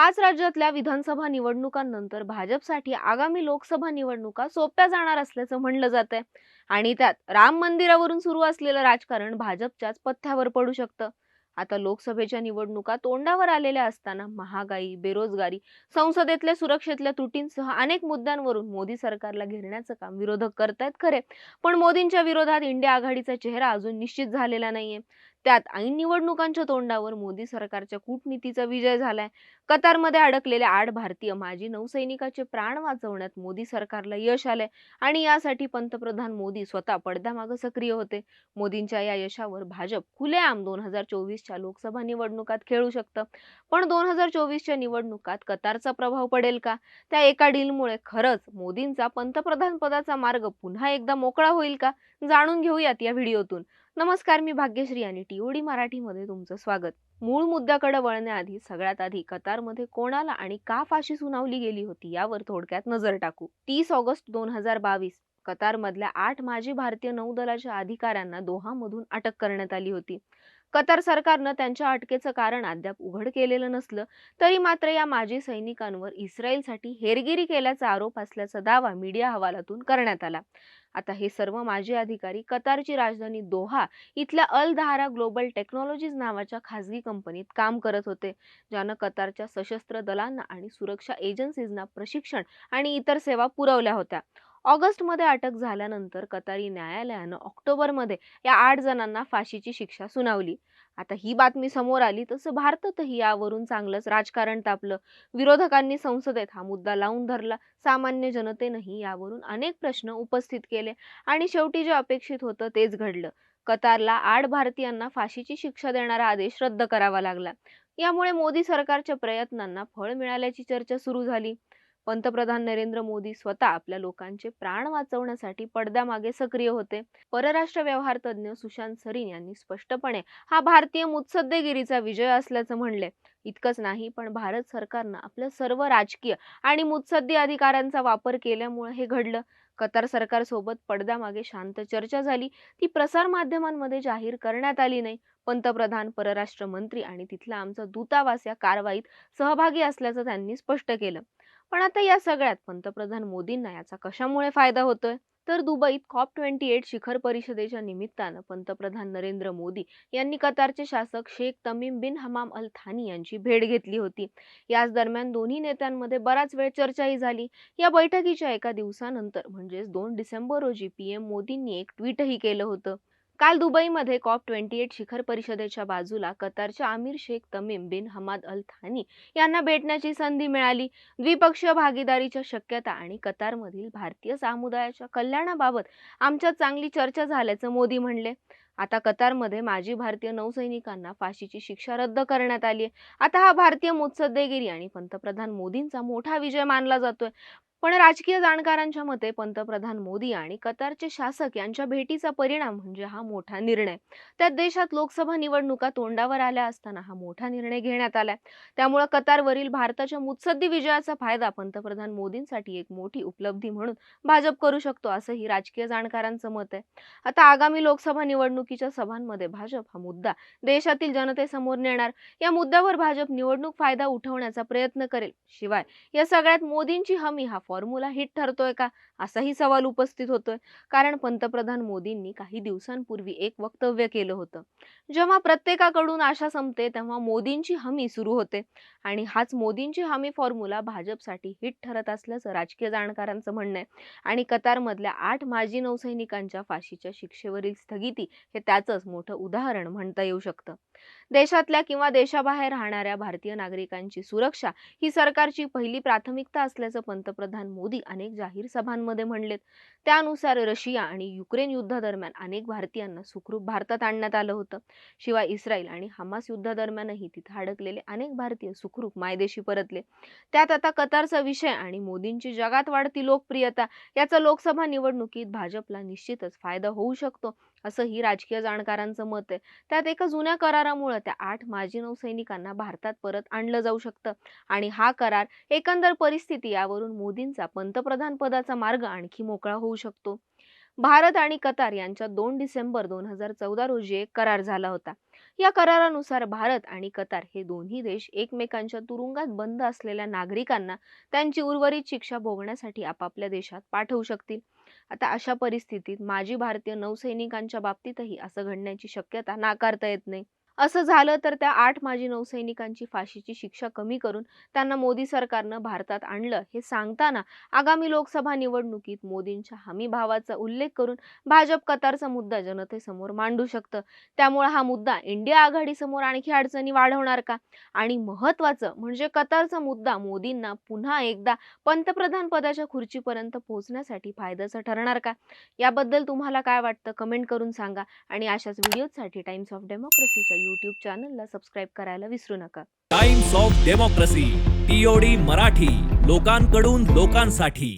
पाच राज्यातल्या विधानसभा निवडणुकांनंतर भाजपसाठी आगामी लोकसभा निवडणुका सोप्या जाणार असल्याचं म्हणलं जात आहे आणि त्यात राम मंदिरावरून सुरू असलेलं राजकारण भाजपच्याच पथ्यावर पडू शकतं. आता लोकसभेच्या निवडणुका तोंडावर आलेल्या असताना महागाई बेरोजगारी संसदेतल्या सुरक्षेतल्या त्रुटींसह अनेक मुद्द्यांवरून मोदी सरकारला घेरण्याचं काम विरोधक करतायत खरे पण मोदींच्या विरोधात इंडिया आघाडीचा चेहरा अजून निश्चित झालेला नाहीये. त्यात ऐन निवडणुकांच्या तोंडावर मोदी सरकारच्या कूटनीतीचा विजय झालाय. कतारमध्ये अडकलेल्या आठ भारतीय माजी नौसैनिकाचे प्राण वाचवण्यात मोदी सरकारला यश आलंय आणि यासाठी पंतप्रधान मोदी स्वतः पडद्यामागे सक्रिय होते. मोदींच्या या यशावर भाजप खुलेआम दोन हजार चोवीसच्या लोकसभा निवडणुकात खेळू शकतं. पण दोन हजार चोवीसच्या निवडणुकात कतारचा प्रभाव पडेल का? त्या एका डीलमुळे खरंच मोदींचा पंतप्रधान पदाचा मार्ग पुन्हा एकदा मोकळा होईल का? जाणून घेऊयात या व्हिडिओतून. नमस्कार मी भाग्यश्री आणि टीओडी मराठीमध्ये तुमचं स्वागत. मूळ मुद्द्याकडे वळण्याआधी सगळ्यात आधी कतारमध्ये कोणाला आणि का फाशी सुनावली गेली होती यावर थोडक्यात नजर टाकू. तीस ऑगस्ट दोन हजार बावीस कतारमधल्या आठ माजी भारतीय नौदलाच्या अधिकाऱ्यांना दोहामधून अटक करण्यात आली होती. कतार सरकारनं त्यांच्या अटकेचं कारण अद्याप उघड केलेलं नसलं तरी मात्र या माजी सैनिकांवर इस्रायलसाठी हेरगिरी केल्याचा आरोप असल्याचा दावा मीडिया हवालातून करण्यात आला. आता हे सर्व माजी अधिकारी कतारची राजधानी दोहा इथल्या अल दहारा ग्लोबल टेक्नॉलॉजीज नावाच्या खासगी कंपनीत काम करत होते ज्यानं कतारच्या सशस्त्र दलांना आणि सुरक्षा एजन्सीजना प्रशिक्षण आणि इतर सेवा पुरवल्या होत्या. ऑगस्टमध्ये अटक झाल्यानंतर कतारी न्यायालयानं ऑक्टोबरमध्ये या आठ जणांना फाशीची शिक्षा सुनावली. आता ही बातमी समोर आली तसं भारतातही यावरून चांगलंच राजकारण तापलं. विरोधकांनी संसदेत हा मुद्दा लावून धरला. सामान्य जनतेनंही यावरून अनेक प्रश्न उपस्थित केले आणि शेवटी जे अपेक्षित होतं तेच घडलं. कतारला आठ भारतीयांना फाशीची शिक्षा देणारा आदेश रद्द करावा लागला. यामुळे मोदी सरकारच्या प्रयत्नांना फळ मिळाल्याची चर्चा सुरू झाली. पंतप्रधान नरेंद्र मोदी स्वतः आपल्या लोकांचे प्राण वाचवण्यासाठी पडद्यामागे सक्रिय होते. परराष्ट्र व्यवहार तज्ज्ञ सुशांत सरीन यांनी स्पष्टपणे हा भारतीय मुत्सद्देगिरीचा विजय असल्याचं म्हणले. इतकंच नाही पण भारत सरकारनं आपल्या सर्व राजकीय आणि मुत्सद्दी अधिकारांचा वापर केल्यामुळे हे घडलं. कतार सरकारसोबत पडद्यामागे शांत चर्चा झाली. ती प्रसार माध्यमांमध्ये जाहीर करण्यात आली नाही. पंतप्रधान परराष्ट्र मंत्री आणि तिथला आमचा दूतावास या कारवाईत सहभागी असल्याचं त्यांनी स्पष्ट केलं. पण आता या सगळ्यात पंतप्रधान मोदींना याचा कशामुळे फायदा होतोय? तर दुबईत कॉप ट्वेंटी एट शिखर परिषदेच्या निमित्तानं पंतप्रधान नरेंद्र मोदी यांनी कतारचे शासक शेख तमीम बिन हमाम अल थानी यांची भेट घेतली होती. याच दरम्यान दोन्ही नेत्यांमध्ये बराच वेळ चर्चाही झाली. या बैठकीच्या एका दिवसानंतर म्हणजेच दोन डिसेंबर रोजी पीएम मोदींनी एक ट्विटही केलं होतं. काल दुबईमध्ये कॉप ट्वेंटी एट शिखर परिषदेच्या बाजूला कतारच्या आमिर शेख तमीम बिन हमाद अल थानी यांना भेटण्याची संधी मिळाली. द्विपक्षीय भागीदारीच्या शक्यता आणि कतारमधील भारतीय समुदायाच्या कल्याणाबाबत आमच्यात चांगली चर्चा झाल्याचं मोदी म्हणले. आता कतारमध्ये माजी भारतीय नौसैनिकांना फाशीची शिक्षा रद्द करण्यात आली आहे आता हा भारतीय मुत्सद्देगिरी आणि पंतप्रधान मोदींचा मोठा विजय मानला जातोय. पण राजकीय जाणकारांच्या मते पंतप्रधान मोदी आणि कतारचे शासक यांच्या भेटीचा परिणाम म्हणजे हा मोठा निर्णय. त्यात देशात लोकसभा निवडणुका तोंडावर आल्या असताना हा मोठा निर्णय घेण्यात आलाय. त्यामुळे कतारवरील भारताच्या मुत्सद्दी विजयाचा फायदा पंतप्रधान मोदींसाठी एक मोठी उपलब्धी म्हणून भाजप करू शकतो असंही राजकीय जाणकारांचं मत आहे. आता आगामी लोकसभा निवडणुकीच्या सभांमध्ये भाजप हा मुद्दा देशातील जनतेसमोर नेणार. या मुद्द्यावर भाजप निवडणूक फायदा उठवण्याचा प्रयत्न करेल. शिवाय या सगळ्यात मोदींची हमी हा फॉर्म्युला हिट ठरतोय का? असाही सवाल उपस्थित होतोय. कारण पंतप्रधान मोदींनी काही दिवसांपूर्वी एक वक्तव्य केलं होतं. जेव्हा प्रत्येकाकडून आशा संपते तेव्हा मोदींची हमी सुरू होते. आणि हाच मोदींची हमी फॉर्म्युला भाजपसाठी हिट ठरत असल्याचं राजकीय जाणकारांचं म्हणणं आहे. आणि कतारमधल्या आठ माजी नौसैनिकांच्या फाशीच्या शिक्षेवरील स्थगिती हे त्याचंच मोठं उदाहरण म्हणता येऊ शकतं. देशातल्या किंवा देशाबाहेर राहणाऱ्या भारतीय नागरिकांची सुरक्षा ही सरकारची पहिली प्राथमिकता असल्याचं पंतप्रधान मोदी अनेक जाहीर सभांमध्ये म्हणलेत. त्यानुसार रशिया आणि युक्रेन युद्धादरम्यान अनेक भारतीयांना सुखरूप भारतात आणण्यात आलं होतं. शिवाय इस्रायल आणि हमास युद्धादरम्यानही तिथे अडकलेले अनेक भारतीय सुखरूप मायदेशी परतले. त्यात आता कतारचा विषय आणि मोदींची जगात वाढती लोकप्रियता याचा लोकसभा निवडणुकीत भाजपला निश्चितच फायदा होऊ शकतो. असंही राजकीय जाणकारांचं मत आहे. त्यात एका जुन्या करारामुळे त्या आठ माजी नौसैनिकांना भारतात परत आणलं जाऊ शकतं. आणि हा करार एकंदर परिस्थिती यावरून मोदींचा पंतप्रधान पदाचा मार्ग आणखी मोकळा होऊ शकतो. भारत आणि कतार यांच्यात दोन डिसेंबर दोन हजार चौदा रोजी एक करार झाला होता. या करारानुसार भारत आणि कतार हे दोन्ही देश एकमेकांच्या तुरुंगात बंद असलेल्या नागरिकांना त्यांची उर्वरित शिक्षा भोगण्यासाठी आपापल्या देशात पाठवू शकतील. आता अशा परिस्थितीत माजी भारतीय नौसैनिकांच्या बाबतीतही असं घडण्याची शक्यता नाकारता येत नाही. असं झालं तर त्या आठ माजी नौसैनिकांची फाशीची शिक्षा कमी करून त्यांना मोदी सरकारनं भारतात आणलं. हे सांगताना आगामी लोकसभा निवडणुकीत मोदींच्या हमीभावाचा उल्लेख करून भाजप कतारचा मुद्दा जनतेसमोर मांडू शकतं. त्यामुळे हा मुद्दा इंडिया आघाडीसमोर आणखी अडचणी वाढवणार का? आणि महत्वाचं म्हणजे कतारचा मुद्दा मोदींना पुन्हा एकदा पंतप्रधान पदाच्या खुर्चीपर्यंत पोहोचण्यासाठी फायद्याचं ठरणार का? याबद्दल तुम्हाला काय वाटतं? कमेंट करून सांगा आणि अशाच व्हिडिओसाठी टाइम्स ऑफ डेमोक्रेसीच्या यूट्यूब चॅनलला सबस्क्राईब करायला विसरू नका. Times of Democracy TOD Marathi लोकांकडून लोकांसाठी.